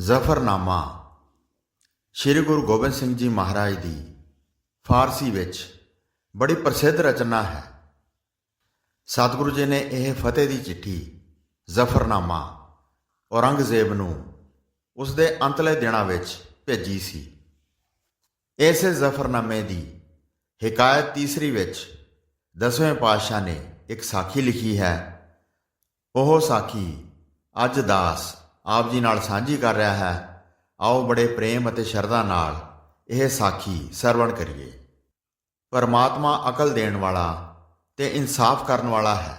ਜ਼ਫਰਨਾਮਾ। ਸ੍ਰੀ ਗੁਰੂ ਗੋਬਿੰਦ ਸਿੰਘ ਜੀ ਮਹਾਰਾਜ ਦੀ ਫਾਰਸੀ ਵਿੱਚ ਬੜੀ ਪ੍ਰਸਿੱਧ ਰਚਨਾ ਹੈ। ਸਤਿਗੁਰੂ ਜੀ ਨੇ ਇਹ ਫਤਿਹ ਦੀ ਚਿੱਠੀ ਜ਼ਫਰਨਾਮਾ ਔਰੰਗਜ਼ੇਬ ਨੂੰ ਉਸ ਦੇ ਅੰਤਲੇ ਦਿਨਾਂ ਵਿੱਚ ਭੇਜੀ ਸੀ। ਇਸੇ ਜ਼ਫਰਨਾਮੇ ਦੀ ਹਕਾਇਤ ਤੀਸਰੀ ਵਿੱਚ ਦਸਵੇਂ ਪਾਤਸ਼ਾਹ ਨੇ ਇੱਕ ਸਾਖੀ ਲਿਖੀ ਹੈ। ਉਹ ਸਾਖੀ ਅੱਜ ਦਾਸ ਆਪ ਜੀ ਨਾਲ ਸਾਂਝੀ ਕਰ ਰਿਹਾ ਹੈ। ਆਓ ਬੜੇ ਪ੍ਰੇਮ ਅਤੇ ਸ਼ਰਧਾ ਨਾਲ ਇਹ ਸਾਖੀ ਸਰਵਣ ਕਰੀਏ। ਪਰਮਾਤਮਾ ਅਕਲ ਦੇਣ ਵਾਲਾ ਤੇ ਇਨਸਾਫ ਕਰਨ ਵਾਲਾ ਹੈ।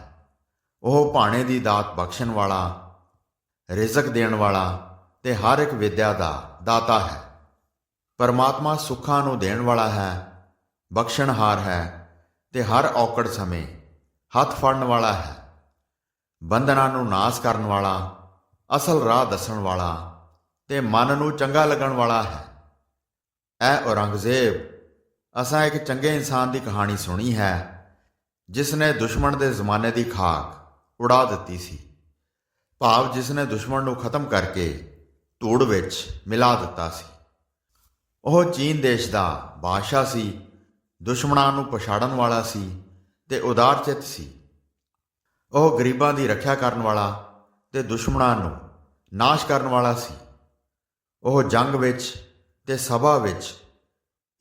ਉਹ ਭਾਣੇ ਦੀ ਦਾਤ ਬਖਸ਼ਣ ਵਾਲਾ, ਰਿਜ਼ਕ ਦੇਣ ਵਾਲਾ ਤੇ ਹਰ ਇੱਕ ਵਿਦਿਆ ਦਾ ਦਾਤਾ ਹੈ। ਪਰਮਾਤਮਾ ਸੁੱਖਾਂ ਨੂੰ ਦੇਣ ਵਾਲਾ ਹੈ, ਬਖਸ਼ਣਹਾਰ ਹੈ ਤੇ ਹਰ ਔਕੜ ਸਮੇਂ ਹੱਥ ਫੜਨ ਵਾਲਾ ਹੈ। ਬੰਧਨਾਂ ਨੂੰ ਨਾਸ ਕਰਨ ਵਾਲਾ ਅਸਲ ਰਾਹ ਦੱਸਣ ਵਾਲਾ ਤੇ ਮਨ ਨੂੰ ਚੰਗਾ ਲੱਗਣ ਵਾਲਾ ਹੈ। ਐ ਔਰੰਗਜ਼ੇਬ, ਅਸਾਂ ਇੱਕ ਚੰਗੇ ਇਨਸਾਨ ਦੀ ਕਹਾਣੀ ਸੁਣੀ ਹੈ, ਜਿਸ ਨੇ ਦੁਸ਼ਮਣ ਦੇ ਜ਼ਮਾਨੇ ਦੀ ਖਾਕ ਉਡਾ ਦਿੱਤੀ ਸੀ। ਭਾਵ ਜਿਸ ਨੇ ਦੁਸ਼ਮਣ ਨੂੰ ਖਤਮ ਕਰਕੇ ਧੂੜ ਵਿੱਚ ਮਿਲਾ ਦਿੱਤਾ ਸੀ। ਉਹ ਚੀਨ ਦੇਸ਼ ਦਾ ਬਾਦਸ਼ਾਹ ਸੀ, ਦੁਸ਼ਮਣਾਂ ਨੂੰ ਪਛਾੜਨ ਵਾਲਾ ਸੀ ਤੇ ਉਦਾਰ ਚਿੱਤ ਸੀ। ਉਹ ਗਰੀਬਾਂ ਦੀ ਰੱਖਿਆ ਕਰਨ ਵਾਲਾ ਤੇ ਦੁਸ਼ਮਣਾਂ ਨੂੰ ਨਾਸ਼ ਕਰਨ ਵਾਲਾ ਸੀ। ਉਹ ਜੰਗ ਵਿੱਚ ਤੇ ਸਭਾ ਵਿੱਚ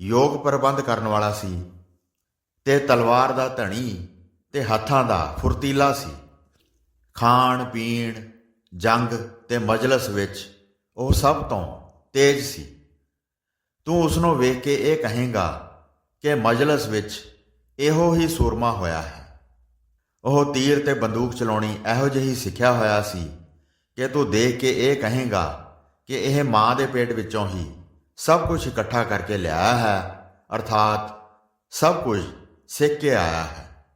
ਯੋਗ ਪ੍ਰਬੰਧ ਕਰਨ ਵਾਲਾ ਸੀ ਤੇ ਤਲਵਾਰ ਦਾ ਧਣੀ ਤੇ ਹੱਥਾਂ ਦਾ ਫੁਰਤੀਲਾ ਸੀ। ਖਾਣ, ਪੀਣ, ਜੰਗ ਤੇ ਮਜਲਿਸ ਵਿੱਚ ਉਹ ਸਭ ਤੋਂ ਤੇਜ਼ ਸੀ। ਤੂੰ ਉਸ ਨੂੰ ਵੇਖ ਕੇ ਇਹ ਕਹੇਗਾ ਕਿ ਮਜਲਿਸ ਵਿੱਚ ਇਹੋ ਹੀ ਸੂਰਮਾ ਹੋਇਆ ਹੈ। ਉਹ ਤੀਰ ਤੇ ਬੰਦੂਕ ਚਲਾਉਣੀ ਇਹੋ ਜਿਹੀ ਸਿੱਖਿਆ ਹੋਇਆ ਸੀ ਕਿ ਤੂੰ ਦੇਖ ਕੇ ਇਹ ਕਹੇਗਾ ਕਿ ਇਹ ਮਾਂ ਦੇ ਪੇਟ ਵਿੱਚੋਂ ਹੀ ਸਭ ਕੁਝ ਇਕੱਠਾ ਕਰਕੇ ਲਿਆਇਆ ਹੈ, ਅਰਥਾਤ ਸਭ ਕੁਝ ਸਿੱਖ ਕੇ ਆਇਆ ਹੈ।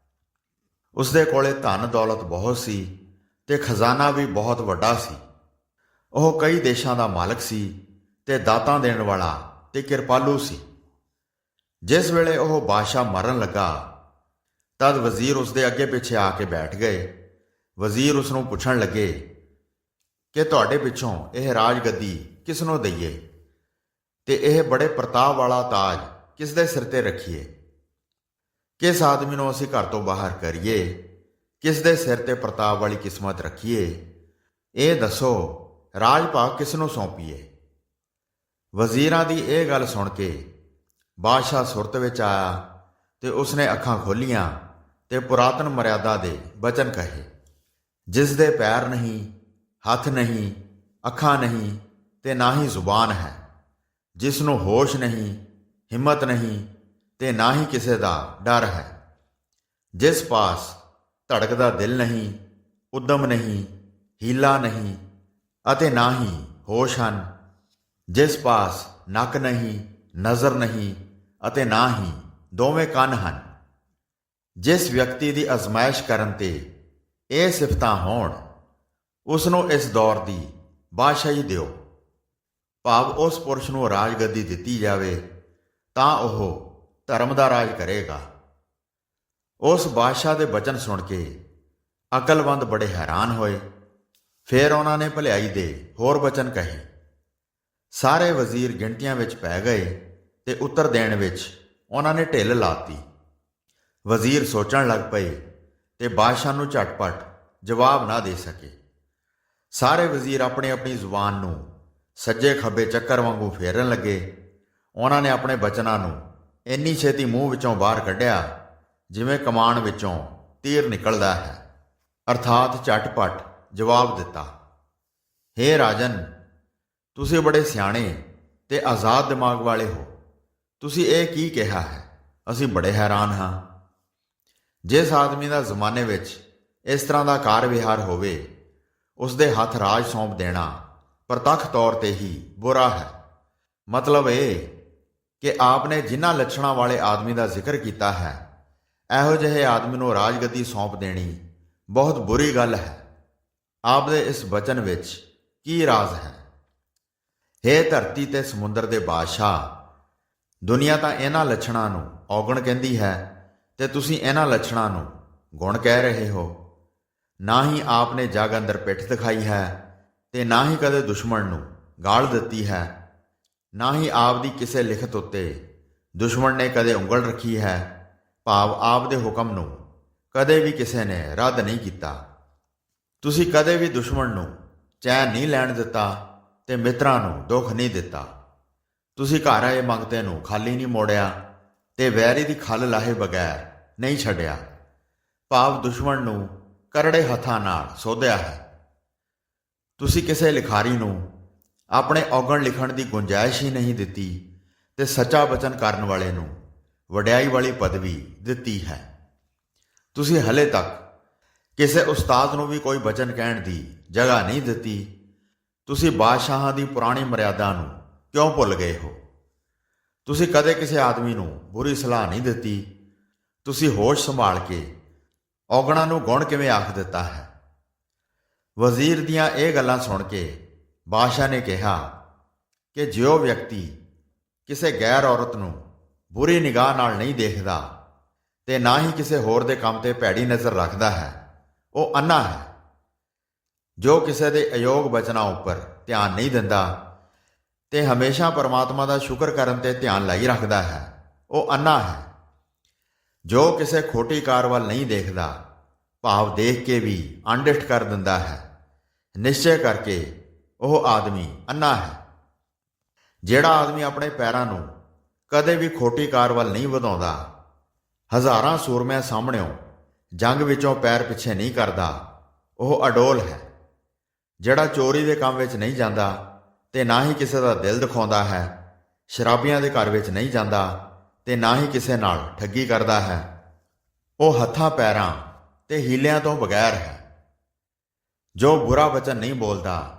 ਉਸ ਦੇ ਕੋਲੇ ਧਨ ਦੌਲਤ ਬਹੁਤ ਸੀ ਤੇ ਖਜ਼ਾਨਾ ਵੀ ਬਹੁਤ ਵੱਡਾ ਸੀ। ਉਹ ਕਈ ਦੇਸ਼ਾਂ ਦਾ ਮਾਲਕ ਸੀ ਤੇ ਦਾਤਾਂ ਦੇਣ ਵਾਲਾ ਤੇ ਕਿਰਪਾਲੂ ਸੀ। ਜਿਸ ਵੇਲੇ ਉਹ ਬਾਦਸ਼ਾਹ ਮਰਨ ਲੱਗਾ ਤਦ ਵਜ਼ੀਰ ਉਸ ਦੇ ਅੱਗੇ ਪਿੱਛੇ ਆ ਕੇ ਬੈਠ ਗਏ। ਵਜ਼ੀਰ ਉਸ ਨੂੰ ਪੁੱਛਣ ਲੱਗੇ ਕਿ ਤੁਹਾਡੇ ਪਿੱਛੋਂ ਇਹ ਰਾਜ ਗੱਦੀ ਕਿਸ ਨੂੰ ਦਈਏ? ਤੇ ਇਹ ਬੜੇ ਪ੍ਰਤਾਪ ਵਾਲਾ ਤਾਜ ਕਿਸ ਦੇ ਸਿਰ ਤੇ ਰੱਖੀਏ? ਕਿਸ ਆਦਮੀ ਨੂੰ ਅਸੀਂ ਘਰ ਤੋਂ ਬਾਹਰ ਕਰੀਏ? ਕਿਸ ਦੇ ਸਿਰ ਤੇ ਪ੍ਰਤਾਪ ਵਾਲੀ ਕਿਸਮਤ ਰੱਖੀਏ? ਇਹ ਦੱਸੋ ਰਾਜ ਭਾਗ ਕਿਸ ਨੂੰ ਸੌਂਪੀਏ? ਵਜ਼ੀਰਾਂ ਦੀ ਇਹ ਗੱਲ ਸੁਣ ਕੇ ਬਾਦਸ਼ਾਹ ਸੁਰਤ ਵਿੱਚ ਆਇਆ ਤੇ ਉਸਨੇ ਅੱਖਾਂ ਖੋਲੀਆਂ। ਤੇ ਪੁਰਾਤਨ ਮਰਿਆਦਾ ਦੇ ਬਚਨ ਕਹੇ। ਜਿਸ ਦੇ ਪੈਰ ਨਹੀਂ, ਹੱਥ ਨਹੀਂ, ਅੱਖਾਂ ਨਹੀਂ ਤੇ ਨਾ ਹੀ ਜ਼ੁਬਾਨ ਹੈ। ਜਿਸ ਨੂੰ ਹੋਸ਼ ਨਹੀਂ, ਹਿੰਮਤ ਨਹੀਂ ਤੇ ਨਾ ਹੀ ਕਿਸੇ ਦਾ ਡਰ ਹੈ। ਜਿਸ ਪਾਸ ਧੜਕਦਾ ਦਿਲ ਨਹੀਂ, ਉਦਮ ਨਹੀਂ, ਹੀਲਾ ਨਹੀਂ ਅਤੇ ਨਾ ਹੀ ਹੋਸ਼ ਹਨ। ਜਿਸ ਪਾਸ ਨੱਕ ਨਹੀਂ, ਨਜ਼ਰ ਨਹੀਂ ਅਤੇ ਨਾ ਹੀ ਦੋਵੇਂ ਕੰਨ ਹਨ। ਜਿਸ ਵਿਅਕਤੀ ਦੀ ਅਜ਼ਮਾਇਸ਼ ਕਰਨ ਤੇ ਇਹ ਸਿਫਤਾਂ ਹੋਣ ਉਸ ਨੂੰ ਇਸ ਦੌਰ ਦੀ ਬਾਦਸ਼ਾਹੀ ਦਿਓ। ਭਾਵ ਉਸ ਪੁਰਸ਼ ਨੂੰ ਰਾਜਗੱਦੀ ਦਿੱਤੀ ਜਾਵੇ, ਤਾਂ ਉਹ ਧਰਮ ਦਾ ਰਾਜ ਕਰੇਗਾ। ਉਸ ਬਾਦਸ਼ਾਹ ਦੇ ਬਚਨ ਸੁਣ ਕੇ ਅਕਲਵੰਦ ਬੜੇ ਹੈਰਾਨ ਹੋਏ। ਫਿਰ ਉਹਨਾਂ ਨੇ ਭਲਾਈ ਦੇ ਹੋਰ ਬਚਨ ਕਹੇ। ਸਾਰੇ ਵਜ਼ੀਰ ਗਿਣਤੀਆਂ ਵਿੱਚ ਪੈ ਗਏ ਤੇ ਉੱਤਰ ਦੇਣ ਵਿੱਚ ਉਹਨਾਂ ਨੇ ਢਿੱਲ ਲਾਤੀ। ਵਜ਼ੀਰ ਸੋਚਣ ਲੱਗ ਪਏ ਤੇ ਬਾਦਸ਼ਾਹ ਨੂੰ ਝਟਪਟ ਜਵਾਬ ਨਾ ਦੇ ਸਕੇ। ਸਾਰੇ ਵਜ਼ੀਰ ਆਪਣੀ ਆਪਣੀ ਜ਼ੁਬਾਨ ਨੂੰ ਸੱਜੇ ਖੱਬੇ ਚੱਕਰ ਵਾਂਗੂ ਫੇਰਨ ਲੱਗੇ। ਉਹਨਾਂ ਨੇ ਆਪਣੇ ਬਚਨਾਂ ਨੂੰ ਇੰਨੀ ਛੇਤੀ ਮੂੰਹ ਵਿੱਚੋਂ ਬਾਹਰ ਕੱਢਿਆ, ਜਿਵੇਂ ਕਮਾਨ ਵਿੱਚੋਂ ਤੀਰ ਨਿਕਲਦਾ ਹੈ। ਅਰਥਾਤ ਝਟਪਟ ਜਵਾਬ ਦਿੱਤਾ, ਹੇ ਰਾਜਨ, ਤੁਸੀਂ ਬੜੇ ਸਿਆਣੇ ਤੇ ਆਜ਼ਾਦ ਦਿਮਾਗ ਵਾਲੇ ਹੋ। ਤੁਸੀਂ ਇਹ ਕੀ ਕਿਹਾ ਹੈ? ਅਸੀਂ ਬੜੇ ਹੈਰਾਨ ਹਾਂ। ਜਿਸ ਆਦਮੀ ਦਾ ਜ਼ਮਾਨੇ ਵਿੱਚ ਇਸ ਤਰ੍ਹਾਂ ਦਾ ਕਾਰ ਵਿਹਾਰ ਹੋਵੇ, ਉਸ ਦੇ ਹੱਥ ਰਾਜ ਸੌਂਪ ਦੇਣਾ ਪ੍ਰਤੱਖ ਤੌਰ ਤੇ ਹੀ ਬੁਰਾ ਹੈ। ਮਤਲਬ ਇਹ ਕਿ ਆਪ ਨੇ ਜਿਨ੍ਹਾਂ ਲੱਛਣਾਂ ਵਾਲੇ ਆਦਮੀ ਦਾ ਜ਼ਿਕਰ ਕੀਤਾ ਹੈ, ਇਹੋ ਜਿਹੇ ਆਦਮੀ ਨੂੰ ਰਾਜਗੱਦੀ ਸੌਂਪ ਦੇਣੀ ਬਹੁਤ ਬੁਰੀ ਗੱਲ ਹੈ। ਆਪ ਦੇ ਇਸ ਬਚਨ ਵਿੱਚ ਕੀ ਰਾਜ਼ ਹੈ? ਹੇ ਧਰਤੀ ਤੇ ਸਮੁੰਦਰ ਦੇ ਬਾਦਸ਼ਾਹ, ਦੁਨੀਆ ਤਾਂ ਇਹਨਾਂ ਲੱਛਣਾਂ ਨੂੰ ਔਗਣ ਕਹਿੰਦੀ ਹੈ ਤੇ ਤੁਸੀਂ ਇਹਨਾਂ ਲੱਛਣਾਂ ਨੂੰ ਗੁਣ ਕਹਿ ਰਹੇ ਹੋ। ਨਾ ਹੀ ਆਪਨੇ ਜਗ ਅੰਦਰ ਪਿੱਠ ਦਿਖਾਈ ਹੈ ਤੇ ਨਾ ਹੀ ਕਦੇ ਦੁਸ਼ਮਣ ਨੂੰ ਗਾਲ ਦਿੱਤੀ ਹੈ। ਨਾ ਹੀ ਆਪ ਦੀ ਕਿਸੇ ਲਿਖਤ ਉੱਤੇ ਦੁਸ਼ਮਣ ਨੇ ਕਦੇ ਉਂਗਲ ਰੱਖੀ ਹੈ। ਭਾਵ ਆਪ ਦੇ ਹੁਕਮ ਨੂੰ ਕਦੇ ਵੀ ਕਿਸੇ ਨੇ ਰੱਦ ਨਹੀਂ ਕੀਤਾ। ਤੁਸੀਂ ਕਦੇ ਵੀ ਦੁਸ਼ਮਣ ਨੂੰ ਚੈਨ ਨਹੀਂ ਲੈਣ ਦਿੱਤਾ ਤੇ ਮਿੱਤਰਾਂ ਨੂੰ ਦੁੱਖ ਨਹੀਂ ਦਿੱਤਾ। ਤੁਸੀਂ ਘਰ ਆਏ ਮੰਗਤੇ ਨੂੰ ਖਾਲੀ ਨਹੀਂ ਮੋੜਿਆ ਤੇ ਵੈਰੀ ਦੀ ਖੱਲ ਲਾਹੇ ਬਗੈਰ ਨਹੀਂ ਛੱਡਿਆ। ਭਾਵ ਦੁਸ਼ਮਣ ਨੂੰ ਕਰੜੇ ਹੱਥਾਂ ਨਾਲ ਸੋਧਿਆ ਹੈ। ਤੁਸੀਂ ਕਿਸੇ ਲਿਖਾਰੀ ਨੂੰ ਆਪਣੇ ਔਗਣ ਲਿਖਣ ਦੀ ਗੁੰਜਾਇਸ਼ ਹੀ ਨਹੀਂ ਦਿੱਤੀ ਤੇ ਸੱਚਾ ਬਚਨ ਕਰਨ ਵਾਲੇ ਨੂੰ ਵਡਿਆਈ ਵਾਲੀ ਪਦਵੀ ਦਿੱਤੀ ਹੈ। ਤੁਸੀਂ ਹਲੇ ਤੱਕ ਕਿਸੇ ਉਸਤਾਦ ਨੂੰ ਵੀ ਕੋਈ ਬਚਨ ਕਹਿਣ ਦੀ ਜਗ੍ਹਾ ਨਹੀਂ ਦਿੱਤੀ। ਤੁਸੀਂ ਬਾਦਸ਼ਾਹਾਂ ਦੀ ਪੁਰਾਣੀ ਮਰਿਆਦਾ ਨੂੰ ਕਿਉਂ ਭੁੱਲ ਗਏ ਹੋ? ਤੁਸੀਂ ਕਦੇ ਕਿਸੇ ਆਦਮੀ ਨੂੰ ਬੁਰੀ ਸਲਾਹ ਨਹੀਂ ਦਿੱਤੀ। ਤੁਸੀਂ ਹੋਸ਼ ਸੰਭਾਲ ਕੇ ਔਗਣਾ ਨੂੰ ਗੁਣ ਕਿਵੇਂ ਆਖ ਦਿੱਤਾ ਹੈ? ਵਜ਼ੀਰ ਦੀਆਂ ਇਹ ਗੱਲਾਂ ਸੁਣ ਕੇ ਬਾਦਸ਼ਾਹ ਨੇ ਕਿਹਾ ਕਿ ਜਿਉ ਵਿਅਕਤੀ ਕਿਸੇ ਗੈਰ ਔਰਤ ਨੂੰ ਬੁਰੀ ਨਿਗਾਹ ਨਾਲ ਨਹੀਂ ਦੇਖਦਾ ਤੇ ਨਾ ਹੀ ਕਿਸੇ ਹੋਰ ਦੇ ਕੰਮ ਤੇ ਭੈੜੀ ਨਜ਼ਰ ਰੱਖਦਾ ਹੈ, ਉਹ ਅੰਨਾ ਹੈ। ਜੋ ਕਿਸੇ ਦੇ ਅਯੋਗ ਬਚਨਾਂ ਉੱਪਰ ਧਿਆਨ ਨਹੀਂ ਦਿੰਦਾ ਤੇ ਹਮੇਸ਼ਾ ਪਰਮਾਤਮਾ ਦਾ ਸ਼ੁਕਰ ਕਰਨ ਤੇ ਧਿਆਨ ਲਾਈ ਰੱਖਦਾ ਹੈ, ਉਹ ਅੰਨਾ ਹੈ। ਜੋ ਕਿਸੇ ਖੋਟੀ ਕਾਰ ਵੱਲ ਨਹੀਂ ਦੇਖਦਾ, ਭਾਵ ਦੇਖ ਕੇ ਵੀ ਅਣਡਿਠ ਕਰ ਦਿੰਦਾ ਹੈ। ਨਿਸ਼ਚੈ ਕਰਕੇ ਉਹ ਆਦਮੀ ਅੰਨਾ ਹੈ। ਜਿਹੜਾ ਆਦਮੀ ਆਪਣੇ ਪੈਰਾਂ ਨੂੰ ਕਦੇ ਵੀ ਖੋਟੀ ਕਾਰ ਵੱਲ ਨਹੀਂ ਵਧਾਉਂਦਾ, ਹਜ਼ਾਰਾਂ ਸੂਰਮਿਆਂ ਸਾਹਮਣਿਓ ਜੰਗ ਵਿੱਚੋਂ ਪੈਰ ਪਿੱਛੇ ਨਹੀਂ ਕਰਦਾ, ਉਹ ਅਡੋਲ ਹੈ। ਜਿਹੜਾ ਚੋਰੀ ਦੇ ਕੰਮ ਵਿੱਚ ਨਹੀਂ ਜਾਂਦਾ ਤੇ ਨਾ ਹੀ ਕਿਸੇ ਦਾ ਦਿਲ ਦਿਖਾਉਂਦਾ ਹੈ, ਸ਼ਰਾਬੀਆਂ ਦੇ ਘਰ ਵਿੱਚ ਨਹੀਂ ਜਾਂਦਾ ਤੇ ਨਾ ਹੀ ਕਿਸੇ ਨਾਲ ਠੱਗੀ ਕਰਦਾ ਹੈ। ਉਹ ਹੱਥਾਂ ਪੈਰਾਂ ਤੇ ਹੀਲਿਆਂ ਤੋਂ ਬਗੈਰ ਹੈ। ਜੋ ਬੁਰਾ ਵਚਨ ਨਹੀਂ ਬੋਲਦਾ,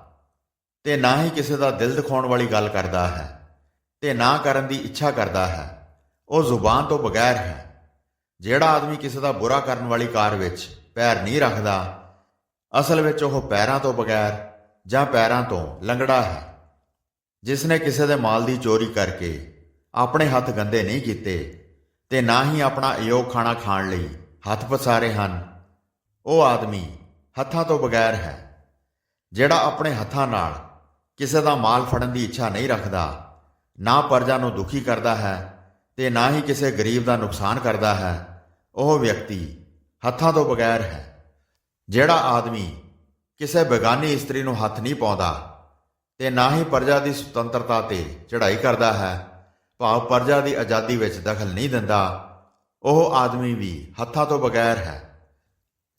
ਤੇ ਨਾ ਹੀ ਕਿਸੇ ਦਾ ਦਿਲ ਦਿਖਾਉਣ ਵਾਲੀ ਗੱਲ ਕਰਦਾ ਹੈ, ਤੇ ਨਾ ਕਰਨ ਦੀ ਇੱਛਾ ਕਰਦਾ ਹੈ, ਉਹ ਜ਼ੁਬਾਨ ਤੋਂ ਬਗੈਰ ਹੈ। ਜਿਹੜਾ ਆਦਮੀ ਕਿਸੇ ਦਾ ਬੁਰਾ ਕਰਨ ਵਾਲੀ ਕਾਰ ਵਿੱਚ ਪੈਰ ਨਹੀਂ ਰੱਖਦਾ, ਅਸਲ ਵਿੱਚ ਉਹ ਪੈਰਾਂ ਤੋਂ ਬਗੈਰ ਜਾਂ ਪੈਰਾਂ ਤੋਂ ਲੰਗੜਾ ਹੈ ਜਿਸ ਨੇ ਕਿਸੇ ਦੇ ਮਾਲ ਦੀ ਚੋਰੀ ਕਰਕੇ ਆਪਣੇ ਹੱਥ ਗੰਦੇ ਨਹੀਂ ਕੀਤੇ ਤੇ ਨਾ ਹੀ ਆਪਣਾ ਅਯੋਗ ਖਾਣਾ ਖਾਣ ਲਈ ਹੱਥ ਪਸਾਰੇ ਹਨ। ਉਹ ਆਦਮੀ ਹੱਥਾਂ ਤੋਂ ਬਗੈਰ ਹੈ, ਜਿਹੜਾ ਆਪਣੇ ਹੱਥਾਂ ਨਾਲ ਕਿਸੇ ਦਾ ਮਾਲ ਫੜਨ ਦੀ ਇੱਛਾ ਨਹੀਂ ਰੱਖਦਾ, ਨਾ ਪਰਜਾ ਨੂੰ ਦੁਖੀ ਕਰਦਾ ਹੈ ਤੇ ਨਾ ਹੀ ਕਿਸੇ ਗਰੀਬ ਦਾ ਨੁਕਸਾਨ ਕਰਦਾ ਹੈ, ਉਹ ਵਿਅਕਤੀ ਹੱਥਾਂ ਤੋਂ ਬਗੈਰ ਹੈ। ਜਿਹੜਾ ਆਦਮੀ ਕਿਸੇ ਬੇਗਾਨੀ ਇਸਤਰੀ ਨੂੰ ਹੱਥ ਨਹੀਂ ਪਾਉਂਦਾ ਤੇ ਨਾ ਹੀ ਪਰਜਾ ਦੀ ਸੁਤੰਤਰਤਾ ਤੇ ਚੜ੍ਹਾਈ ਕਰਦਾ ਹੈ ਭਾਵ ਪਰਜਾ ਦੀ ਆਜ਼ਾਦੀ ਵਿੱਚ ਦਖਲ ਨਹੀਂ ਦਿੰਦਾ, ਉਹ ਆਦਮੀ ਵੀ ਹੱਥਾਂ ਤੋਂ ਬਗੈਰ ਹੈ।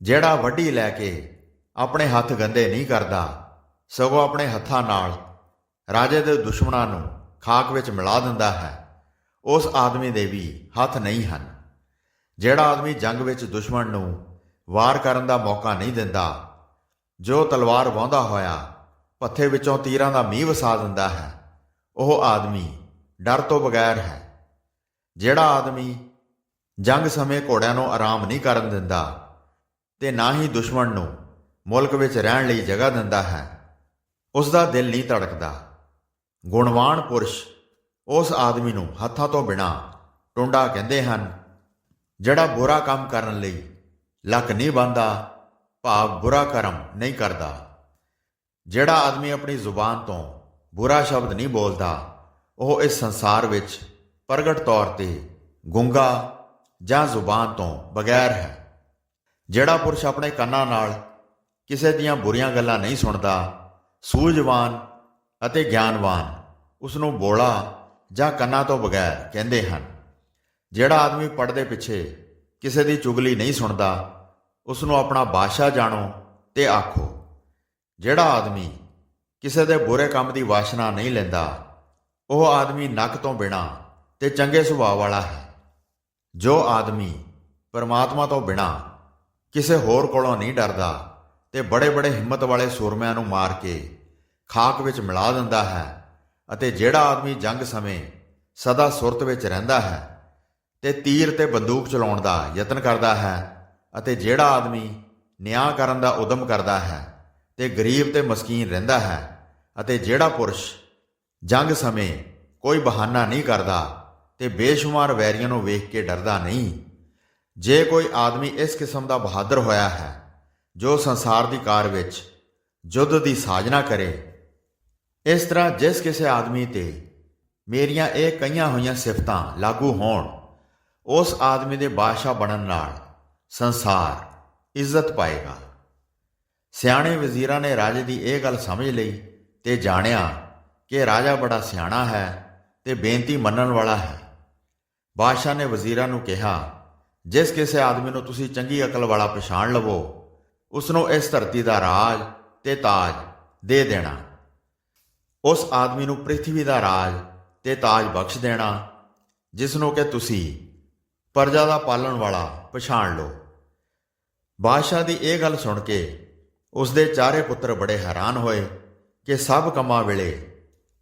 ਜਿਹੜਾ ਵੱਢੀ ਲੈ ਕੇ ਆਪਣੇ ਹੱਥ ਗੰਦੇ ਨਹੀਂ ਕਰਦਾ, ਸਗੋਂ ਆਪਣੇ ਹੱਥਾਂ ਨਾਲ ਰਾਜੇ ਦੇ ਦੁਸ਼ਮਣਾਂ ਨੂੰ ਖਾਕ ਵਿੱਚ ਮਿਲਾ ਦਿੰਦਾ ਹੈ, ਉਸ ਆਦਮੀ ਦੇ ਵੀ ਹੱਥ ਨਹੀਂ ਹਨ। ਜਿਹੜਾ ਆਦਮੀ ਜੰਗ ਵਿੱਚ ਦੁਸ਼ਮਣ ਨੂੰ ਵਾਰ ਕਰਨ ਦਾ ਮੌਕਾ ਨਹੀਂ ਦਿੰਦਾ, ਜੋ ਤਲਵਾਰ ਵਾਹੁੰਦਾ ਹੋਇਆ, ਪੱਥੇ ਵਿੱਚੋਂ ਤੀਰਾਂ ਦਾ ਮੀਂਹ ਵਸਾ ਦਿੰਦਾ ਹੈ, ਉਹ ਆਦਮੀ ਡਰ ਤੋਂ ਬਗੈਰ ਹੈ। ਜਿਹੜਾ ਆਦਮੀ ਜੰਗ ਸਮੇਂ ਘੋੜਿਆਂ ਨੂੰ ਆਰਾਮ ਨਹੀਂ ਕਰਨ ਦਿੰਦਾ ਤੇ ਨਾ ਹੀ ਦੁਸ਼ਮਣ ਨੂੰ ਮੁਲਕ ਵਿੱਚ ਰਹਿਣ ਲਈ ਜਗ੍ਹਾ ਦਿੰਦਾ ਹੈ ਉਸ ਦਾ ਦਿਲ ਨਹੀਂ ਧੜਕਦਾ। ਗੁਣਵਾਨ ਪੁਰਸ਼ ਉਸ ਆਦਮੀ ਨੂੰ ਹੱਥਾਂ ਤੋਂ ਬਿਨਾ ਟੁੰਡਾ ਕਹਿੰਦੇ ਹਨ, ਜਿਹੜਾ ਬੁਰਾ ਕੰਮ ਕਰਨ ਲਈ ਲੱਕ ਨਹੀਂ ਬੰਦਾ ਭਾਵ ਬੁਰਾ ਕਰਮ ਨਹੀਂ ਕਰਦਾ। ਜਿਹੜਾ ਆਦਮੀ ਆਪਣੀ ਜ਼ੁਬਾਨ ਤੋਂ ਬੁਰਾ ਸ਼ਬਦ ਨਹੀਂ ਬੋਲਦਾ ਉਹ ਇਸ ਸੰਸਾਰ ਵਿੱਚ ਪ੍ਰਗਟ ਤੌਰ ਤੇ ਗੁੰਗਾ ਜਾਂ ਜ਼ੁਬਾਨ ਤੋਂ ਬਗੈਰ ਹੈ। ਜਿਹੜਾ ਪੁਰਸ਼ ਆਪਣੇ ਕੰਨਾਂ ਨਾਲ ਕਿਸੇ ਦੀਆਂ ਬੁਰੀਆਂ ਗੱਲਾਂ ਨਹੀਂ ਸੁਣਦਾ, ਸੂਝਵਾਨ ਅਤੇ ਗਿਆਨਵਾਨ ਉਸ ਨੂੰ ਬੋਲਾ ਜਾਂ ਕੰਨਾਂ ਤੋਂ ਬਗੈਰ ਕਹਿੰਦੇ ਹਨ। ਜਿਹੜਾ ਆਦਮੀ ਪੜਦੇ ਪਿੱਛੇ ਕਿਸੇ ਦੀ ਚੁਗਲੀ ਨਹੀਂ ਸੁਣਦਾ ਉਸ ਨੂੰ ਆਪਣਾ ਬਾਦਸ਼ਾਹ ਜਾਣੋ ਤੇ ਆਖੋ। ਜਿਹੜਾ ਆਦਮੀ ਕਿਸੇ ਦੇ ਬੁਰੇ ਕੰਮ ਦੀ ਵਾਸ਼ਨਾ ਨਹੀਂ ਲੈਂਦਾ ਉਹ ਆਦਮੀ ਨੱਕ ਤੋਂ ਬਿਨਾ ਤੇ ਚੰਗੇ ਸੁਭਾਅ ਵਾਲਾ ਹੈ। ਜੋ ਆਦਮੀ ਪਰਮਾਤਮਾ ਤੋਂ ਬਿਨਾ ਕਿਸੇ ਹੋਰ ਕੋਲੋਂ ਨਹੀਂ ਡਰਦਾ ਤੇ ਬੜੇ ਬੜੇ ਹਿੰਮਤ ਵਾਲੇ ਸੂਰਮਿਆਂ ਨੂੰ ਮਾਰ ਕੇ ਖਾਕ ਵਿੱਚ ਮਿਲਾ ਦਿੰਦਾ ਹੈ ਅਤੇ ਜਿਹੜਾ ਆਦਮੀ ਜੰਗ ਸਮੇਂ ਸਦਾ ਸੁਰਤ ਵਿੱਚ ਰਹਿੰਦਾ ਹੈ ਤੇ ਤੀਰ ਤੇ ਬੰਦੂਕ ਚਲਾਉਣ ਦਾ ਯਤਨ ਕਰਦਾ ਹੈ ਅਤੇ ਜਿਹੜਾ ਆਦਮੀ ਨਿਆਂ ਕਰਨ ਦਾ ਉਦਮ ਕਰਦਾ ਹੈ ਤੇ ਗਰੀਬ ਤੇ ਮਸਕੀਨ ਰਹਿੰਦਾ ਹੈ ਅਤੇ ਜਿਹੜਾ ਪੁਰਸ਼ ਜੰਗ ਸਮੇਂ ਕੋਈ ਬਹਾਨਾ ਨਹੀਂ ਕਰਦਾ ਤੇ ਬੇਸ਼ੁਮਾਰ ਵੈਰੀਆਂ ਨੂੰ ਵੇਖ ਕੇ ਡਰਦਾ ਨਹੀਂ। ਜੇ ਕੋਈ ਆਦਮੀ ਇਸ ਕਿਸਮ ਦਾ ਬਹਾਦਰ ਹੋਇਆ ਹੈ, ਜੋ ਸੰਸਾਰ ਦੀ ਕਾਰ ਵਿੱਚ ਜੁੱਧ ਦੀ ਸਾਜਨਾ ਕਰੇ, ਇਸ ਤਰ੍ਹਾਂ ਜਿਸ ਕਿਸੇ ਆਦਮੀ ਤੇ ਮੇਰੀਆਂ ਇਹ ਕਈਆਂ ਹੋਈਆਂ ਸਿਫਤਾਂ ਲਾਗੂ ਹੋਣ, ਉਸ ਆਦਮੀ ਦੇ ਬਾਦਸ਼ਾਹ ਬਣਨ ਨਾਲ ਸੰਸਾਰ ਇੱਜ਼ਤ ਪਾਏਗਾ। ਸਿਆਣੇ ਵਜ਼ੀਰਾਂ ਨੇ ਰਾਜੇ ਦੀ ਇਹ ਗੱਲ ਸਮਝ ਲਈ ਤੇ ਜਾਣਿਆ ਕਿ ਰਾਜਾ ਬੜਾ ਸਿਆਣਾ ਹੈ ਤੇ ਬੇਨਤੀ ਮੰਨਣ ਵਾਲਾ ਹੈ। ਬਾਦਸ਼ਾਹ ਨੇ ਵਜ਼ੀਰਾਂ ਨੂੰ ਕਿਹਾ, ਜਿਸ ਕਿਸੇ ਆਦਮੀ ਨੂੰ ਤੁਸੀਂ ਚੰਗੀ ਅਕਲ ਵਾਲਾ ਪਛਾਣ ਲਵੋ, ਉਸ ਨੂੰ ਇਸ ਧਰਤੀ ਦਾ ਰਾਜ ਤੇ ਤਾਜ ਦੇ ਦੇਣਾ। ਉਸ ਆਦਮੀ ਨੂੰ ਪ੍ਰithvi ਦਾ ਰਾਜ ਤੇ ਤਾਜ ਬਖਸ਼ ਦੇਣਾ, ਜਿਸ ਨੂੰ ਕਿ ਤੁਸੀਂ ਪਰਜਾ ਦਾ ਪਾਲਣ ਵਾਲਾ ਪਛਾਣ ਲਓ। ਬਾਦਸ਼ਾਹ ਦੀ ਇਹ ਗੱਲ ਸੁਣ ਕੇ ਉਸ ਦੇ ਚਾਰੇ ਪੁੱਤਰ ਬੜੇ ਹੈਰਾਨ ਹੋਏ ਕਿ ਸਭ ਕੰਮਾਂ ਵੇਲੇ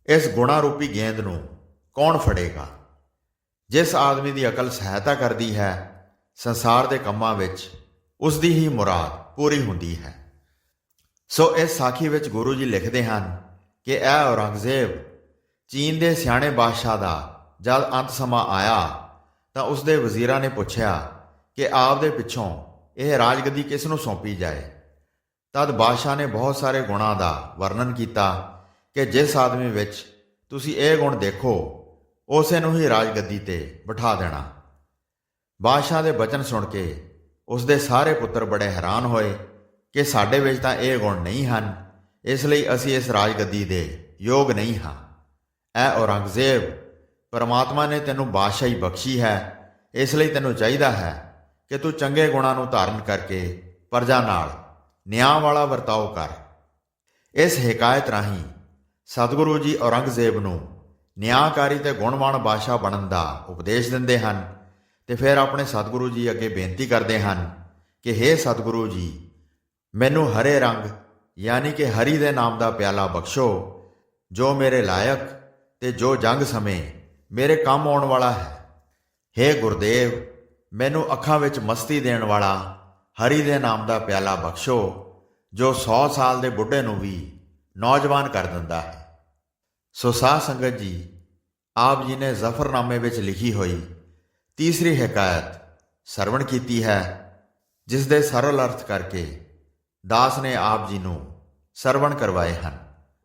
ਇਸ ਗੁਣਾ ਰੂਪੀ ਗੇਂਦ ਨੂੰ ਕੌਣ ਫੜੇਗਾ? ਜਿਸ ਆਦਮੀ ਦੀ ਅਕਲ ਸਹਾਇਤਾ ਕਰਦੀ ਹੈ, ਸੰਸਾਰ ਦੇ ਕੰਮਾਂ ਵਿੱਚ ਉਸ ਦੀ ਹੀ ਮੁਰਾਦ ਪੂਰੀ ਹੁੰਦੀ ਹੈ। ਸੋ ਇਸ ਸਾਖੀ ਵਿੱਚ ਗੁਰੂ ਜੀ ਲਿਖਦੇ ਹਨ ਕਿ ਇਹ ਔਰੰਗਜ਼ੇਬ, ਚੀਨ ਦੇ ਸਿਆਣੇ ਬਾਦਸ਼ਾਹ ਦਾ ਜਦ ਅੰਤ ਸਮਾਂ ਆਇਆ, ਤਾਂ ਉਸ ਦੇ ਵਜ਼ੀਰਾਂ ਨੇ ਪੁੱਛਿਆ ਕਿ ਆਪ ਦੇ ਪਿੱਛੋਂ ਇਹ ਰਾਜਗਦੀ ਕਿਸ ਨੂੰ ਸੌਂਪੀ ਜਾਏ? ਤਦ ਬਾਦਸ਼ਾਹ ਨੇ ਬਹੁਤ ਸਾਰੇ ਗੁਣਾਂ ਦਾ ਵਰਣਨ ਕੀਤਾ ਕਿ ਜਿਸ ਆਦਮੀ ਵਿੱਚ ਤੁਸੀਂ ਇਹ ਗੁਣ ਦੇਖੋ, ਉਸੇ ਨੂੰ ਹੀ ਰਾਜ ਗੱਦੀ ਤੇ ਬਿਠਾ ਦੇਣਾ। ਬਾਦਸ਼ਾਹ ਦੇ ਬਚਨ ਸੁਣ ਕੇ ਉਸ ਦੇ ਸਾਰੇ ਪੁੱਤਰ ਬੜੇ ਹੈਰਾਨ ਹੋਏ ਕਿ ਸਾਡੇ ਵਿੱਚ ਤਾਂ ਇਹ ਗੁਣ ਨਹੀਂ ਹਨ, ਇਸ ਲਈ ਅਸੀਂ ਇਸ ਰਾਜ ਗੱਦੀ ਦੇ ਯੋਗ ਨਹੀਂ ਹਾਂ। ਐ ਔਰੰਗਜ਼ੇਬ, ਪਰਮਾਤਮਾ ਨੇ ਤੈਨੂੰ ਬਾਦਸ਼ਾਹੀ ਬਖਸ਼ੀ ਹੈ, ਇਸ ਲਈ ਤੈਨੂੰ ਚਾਹੀਦਾ ਹੈ ਕਿ ਤੂੰ ਚੰਗੇ ਗੁਣਾਂ ਨੂੰ ਧਾਰਨ ਕਰਕੇ ਪਰਜਾ ਨਾਲ ਨਿਆਂ ਵਾਲਾ ਵਰਤਾਓ ਕਰ। ਇਸ ਹਕਾਇਤ ਰਾਹੀਂ ਸਤਿਗੁਰੂ ਜੀ ਔਰੰਗਜ਼ੇਬ ਨੂੰ ਨਿਆਂਕਾਰੀ ਤੇ ਗੁਣਵਾਨ ਬਾਦਸ਼ਾਹ ਬਣਨ ਦਾ ਉਪਦੇਸ਼ ਦਿੰਦੇ ਹਨ ਤੇ ਫਿਰ ਆਪਣੇ ਸਤਿਗੁਰੂ ਜੀ ਅੱਗੇ ਬੇਨਤੀ ਕਰਦੇ ਹਨ ਕਿ हे ਸਤਿਗੁਰੂ ਜੀ, ਮੈਨੂੰ ਹਰੇ ਰੰਗ ਯਾਨੀ ਕਿ ਹਰੀ ਦੇ ਨਾਮ ਦਾ ਪਿਆਲਾ ਬਖਸ਼ੋ, ਜੋ ਮੇਰੇ ਲਾਇਕ ਤੇ ਜੋ ਜੰਗ ਸਮੇਂ ਮੇਰੇ ਕੰਮ ਆਉਣ ਵਾਲਾ ਹੈ। हे ਗੁਰਦੇਵ, ਮੈਨੂੰ ਅੱਖਾਂ ਵਿੱਚ ਮਸਤੀ ਦੇਣ ਵਾਲਾ ਹਰੀ ਦੇ ਨਾਮ ਦਾ ਪਿਆਲਾ ਬਖਸ਼ੋ, ਜੋ 100 ਸਾਲ ਦੇ ਬੁੱਢੇ ਨੂੰ ਵੀ ਨੌਜਵਾਨ ਕਰ ਦਿੰਦਾ ਹੈ। ਸੋ ਸਾਧ ਸੰਗਤ ਜੀ, ਆਪ ਜੀ ਨੇ ਜ਼ਫਰਨਾਮੇ ਵਿੱਚ ਲਿਖੀ ਹੋਈ ਤੀਸਰੀ ਹਕਾਇਤ ਸਰਵਣ ਕੀਤੀ ਹੈ, ਜਿਸ ਦੇ ਸਰਲ ਅਰਥ ਕਰਕੇ ਦਾਸ ਨੇ ਆਪ ਜੀ ਨੂੰ ਸਰਵਣ ਕਰਵਾਏ ਹਨ।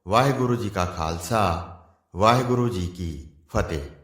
ਵਾਹਿਗੁਰੂ ਜੀ ਕਾ ਖਾਲਸਾ, ਵਾਹਿਗੁਰੂ ਜੀ ਕੀ ਫਤਿਹ।